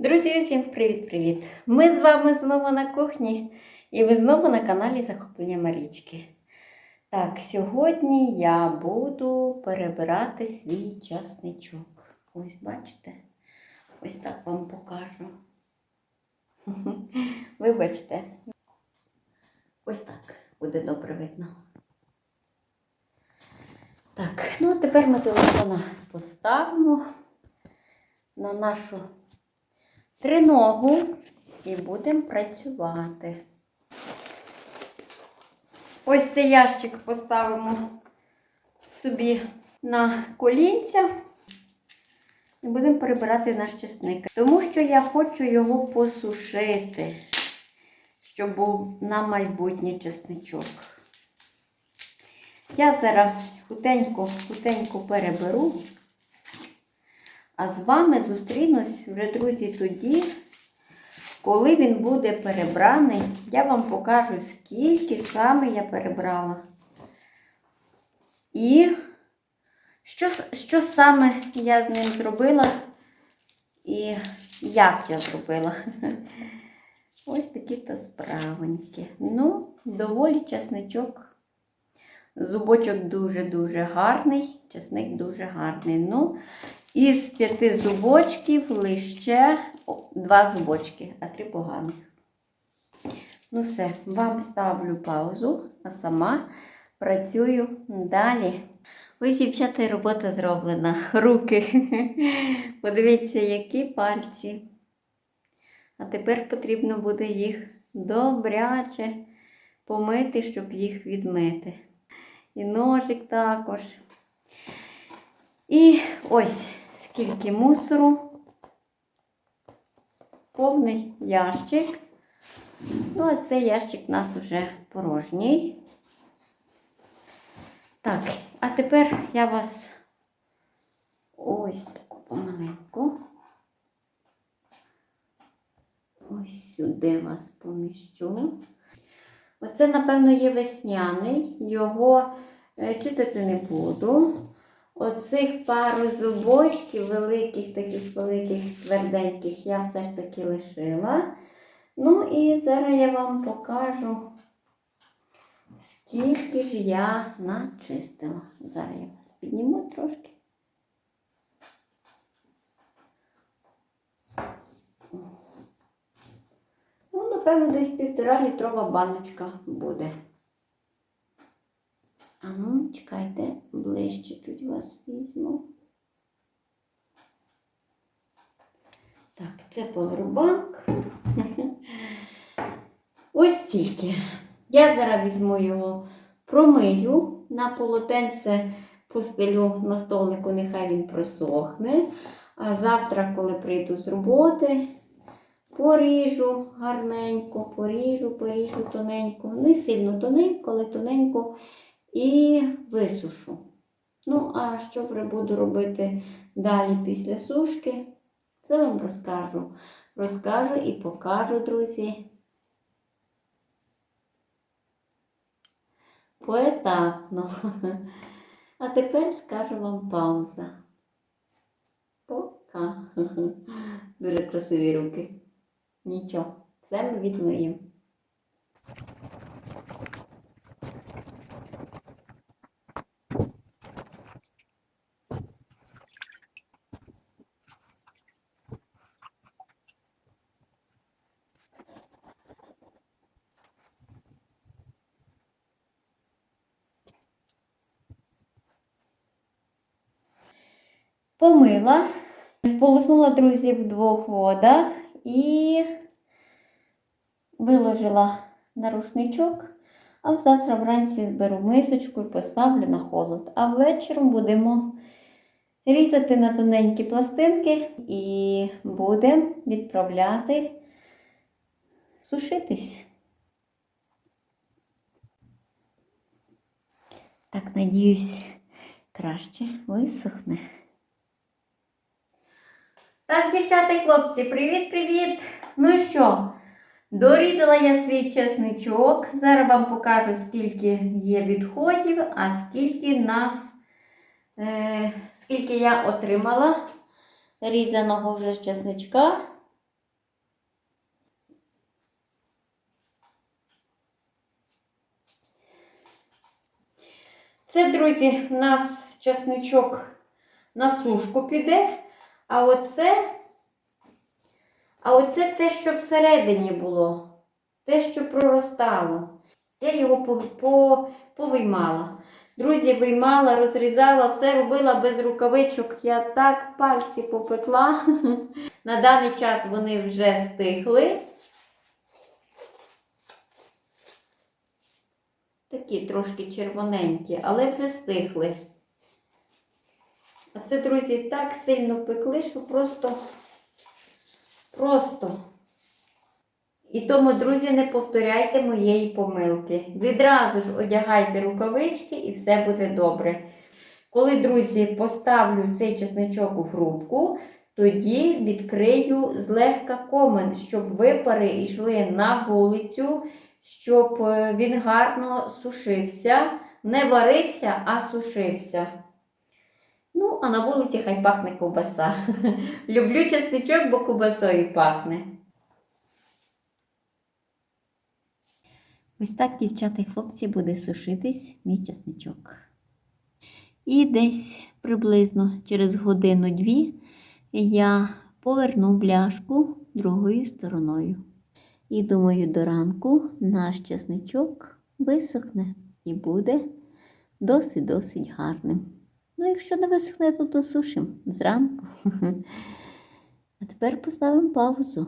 Друзі, усім привіт-привіт! Ми з вами знову на кухні і ви знову на каналі Захоплення Марічки. Так, сьогодні я буду перебирати свій часничок. Ось бачите? Ось так вам покажу. Вибачте. Ось так буде добре видно. Так, ну а тепер ми телефона поставимо на нашу триногу і будемо працювати. Ось цей ящик поставимо собі на колінця і будемо перебирати наш чесник. Тому що я хочу його посушити, щоб був на майбутнє чесничок. Я зараз хутенько, хутенько переберу. А з вами зустрінусь вже, друзі, тоді, коли він буде перебраний, я вам покажу, скільки саме я перебрала. І що, що саме я з ним зробила і як я зробила. Ось такі то справоньки. Ну, доволі часничок. Зубочок дуже-дуже гарний, часник дуже гарний. Ну, із п'яти зубочків лише два зубочки, а три поганих. Ну все, вам ставлю паузу, а сама працюю далі. Ось, дівчата, робота зроблена. Руки. Подивіться, які пальці. А тепер потрібно буде їх добряче помити, щоб їх відмити. І ножик також. І ось скільки мусору. Повний ящик. Ну, а цей ящик у нас вже порожній. Так, а тепер я вас ось таку помаленьку. Ось сюди вас поміщу. Оце, напевно, є весняний, його е, чистити не буду. Оцих пару зубочків, великих, таких великих, тверденьких, я все ж таки лишила. Ну і зараз я вам покажу, скільки ж я начистила. Зараз я вас підніму трошки. Ну, напевно, десь півтора літрова баночка буде. А ну, чекайте, ближче чуть вас візьму. Так, це повербанк. Ось стільки. Я зараз візьму його, промию на полотенце, постелю на столику, нехай він просохне. А завтра, коли прийду з роботи, поріжу гарненько, поріжу, поріжу тоненько. Не сильно тоненько, але тоненько і висушу. Ну, а що буду робити далі після сушки, це вам розкажу. Розкажу і покажу, друзі. Поетапно. А тепер скажу вам пауза. Пока. Дуже красиві руки. Нічого, все ми відмиємо. Помила, сполоснула друзі в двох водах і виложила на рушничок, а завтра вранці зберу мисочку і поставлю на холод. А ввечером будемо різати на тоненькі пластинки і будемо відправляти сушитись. Так, надіюсь, краще висохне. Так, дівчата і хлопці, привіт-привіт! Ну що, дорізала я свій чесничок. Зараз вам покажу, скільки є відходів, а скільки нас, е, скільки я отримала різаного вже чесничка. Це, друзі, у нас чесничок на сушку піде. А оце, а оце те, що всередині було, те, що проростало. Я його по, по, повиймала. Друзі, виймала, розрізала, все робила без рукавичок. Я так пальці попекла. На даний час вони вже стихли. Такі трошки червоненькі, але вже стихли. А це, друзі, так сильно пекли, що просто, просто. І тому, друзі, не повторяйте моєї помилки. Відразу ж одягайте рукавички і все буде добре. Коли, друзі, поставлю цей чесничок у грубку, тоді відкрию злегка комен, щоб випари йшли на вулицю, щоб е, він гарно сушився. Не варився, а сушився. Ну, а на вулиці хай пахне ковбаса. Люблю чесничок, бо ковбасою пахне. Ось так, дівчата і хлопці, буде сушитись мій чесничок. І десь приблизно через годину-дві я поверну бляшку другою стороною. І думаю, до ранку наш чесничок висохне і буде досить-досить гарним. Ну, якщо не висохне, то досушимо зранку. А тепер поставимо паузу.